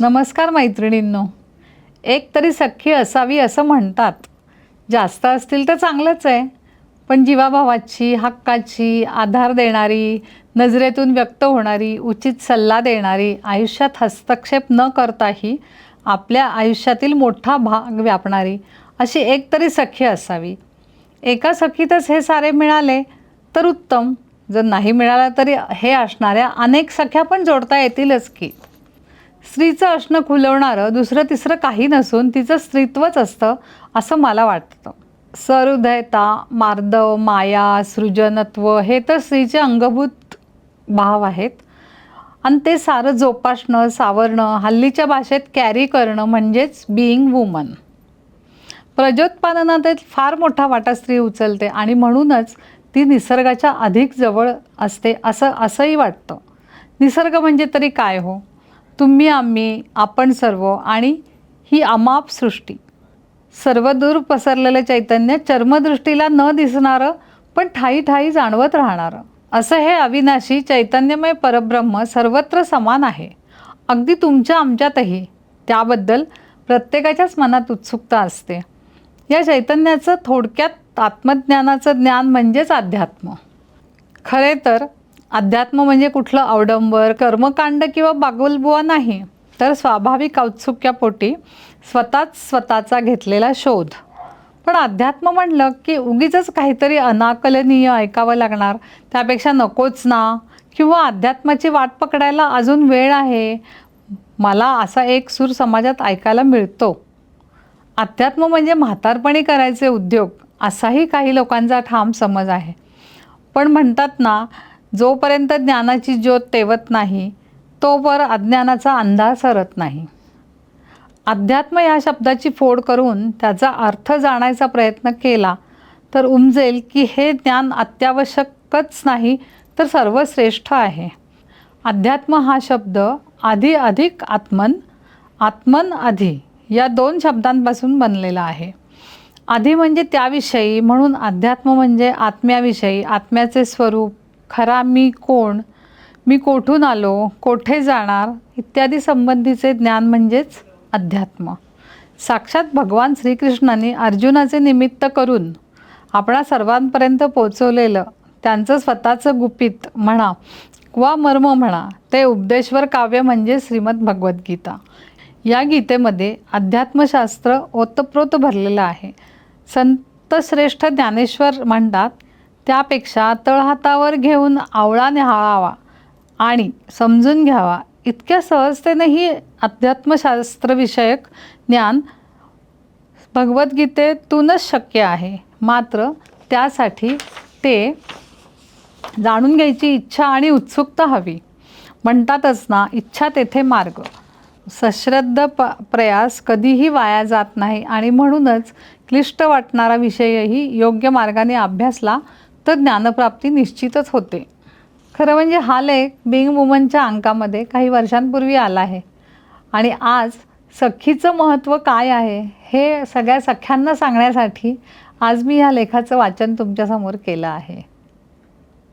नमस्कार मैत्रिणींनो. एक तरी सख्खी असावी असं म्हणतात. जास्त असतील तर चांगलंच आहे. पण जीवाभावाची हक्काची आधार देणारी नजरेतून व्यक्त होणारी उचित सल्ला देणारी आयुष्यात हस्तक्षेप न करताही आपल्या आयुष्यातील मोठा भाग व्यापणारी अशी एक तरी सखी असावी. एका सखीतच हे सारे मिळाले तर उत्तम. जर नाही मिळालं तरी हे असणाऱ्या अनेक सख्या पण जोडता येतीलच की. स्त्रीचं असणं खुलवणारं दुसरं तिसरं काही नसून तिचं स्त्रीत्वच असतं असं मला वाटतं. सहृदयता मार्दव माया सृजनत्व हे तर स्त्रीचे अंगभूत भाव आहेत. आणि ते सारं जोपासणं सावरणं हल्लीच्या भाषेत कॅरी करणं म्हणजेच बिईंग वुमन प्रजोत्पादनात एक फार मोठा वाटा स्त्री उचलते आणि म्हणूनच ती निसर्गाच्या अधिक जवळ असते असं असंही वाटतं. निसर्ग म्हणजे तरी काय हो? तुम्ही आम्ही आपण सर्व आणि ही अमाप सृष्टी. सर्वदूर पसरलेलं चैतन्य चर्मदृष्टीला न दिसणारं पण ठाई ठाई जाणवत राहणारं. असं हे अविनाशी चैतन्यमय परब्रह्म सर्वत्र समान आहे. अगदी तुमच्या आमच्यातही. त्याबद्दल प्रत्येकाच्याच मनात उत्सुकता असते. या चैतन्याचं थोडक्यात आत्मज्ञानाचं ज्ञान म्हणजेच अध्यात्म. खरे तर अध्यात्म म्हणजे कुठलं अवडंबर कर्मकांड किंवा बागुलबुवा नाही तर स्वाभाविक औत्सुक्यापोटी स्वतःच स्वतःचा घेतलेला शोध. पण अध्यात्म म्हणलं की उगीच काहीतरी अनाकलनीय ऐकावं लागणार. त्यापेक्षा नकोच ना. किंवा अध्यात्माची वाट पकडायला अजून वेळ आहे? मला असा एक सूर समाजात ऐकायला मिळतो. अध्यात्म म्हणजे म्हातारपणी करायचे उद्योग असाही काही लोकांचा ठाम समज आहे. पण म्हणतात ना जोपर्यंत ज्ञानाची ज्योत तेवत नाही तोवर अज्ञानाचा अंधार सरत नाही. अध्यात्म या शब्दाची फोड करून त्याचा अर्थ जाणायचा प्रयत्न केला तर उमजेल की हे ज्ञान अत्यावश्यकच नाही तर सर्वश्रेष्ठ आहे. अध्यात्म हा शब्द आधी अधिक आत्मन आत्मन आधी या दोन शब्दांपासून बनलेला आहे. आधी म्हणजे त्याविषयी म्हणून अध्यात्म म्हणजे आत्म्याविषयी आत्म्याचे स्वरूप खरा मी कोण? मी कोठून आलो? कोठे जाणार? इत्यादी संबंधीचे ज्ञान म्हणजेच अध्यात्म. साक्षात भगवान श्रीकृष्णाने अर्जुनाचे निमित्त करून आपणा सर्वांपर्यंत पोचवलेलं त्यांचं स्वतःचं गुपित म्हणा वा मर्म म्हणा ते उपदेश्वर काव्य म्हणजे श्रीमद भगवद्गीता. या गीतेमध्ये अध्यात्मशास्त्र ओतप्रोत भरलेलं आहे. संतश्रेष्ठ ज्ञानेश्वर म्हणतात त्यापेक्षा तळहातावर घेऊन आवळा निहाळावा आणि समजून घ्यावा. इतक्या सहजतेने ही अध्यात्मशास्त्रविषयक ज्ञान भगवद्गीतेतूनच शक्य आहे. मात्र त्यासाठी ते जाणून घ्यायची इच्छा आणि उत्सुकता हवी. म्हणतातच ना इच्छा तेथे मार्ग. सश्रद्ध प प्रयास कधीही वाया जात नाही आणि म्हणूनच क्लिष्ट वाटणारा विषयही योग्य मार्गाने अभ्यासला तर ज्ञानप्राप्ती निश्चितच होते. खरं म्हणजे हा लेख बिंग वुमनच्या अंकामध्ये काही वर्षांपूर्वी आला आहे. आणि आज सखीचं महत्त्व काय आहे हे सगळ्या सख्यांना सांगण्यासाठी आज मी ह्या लेखाचं वाचन तुमच्यासमोर केलं आहे.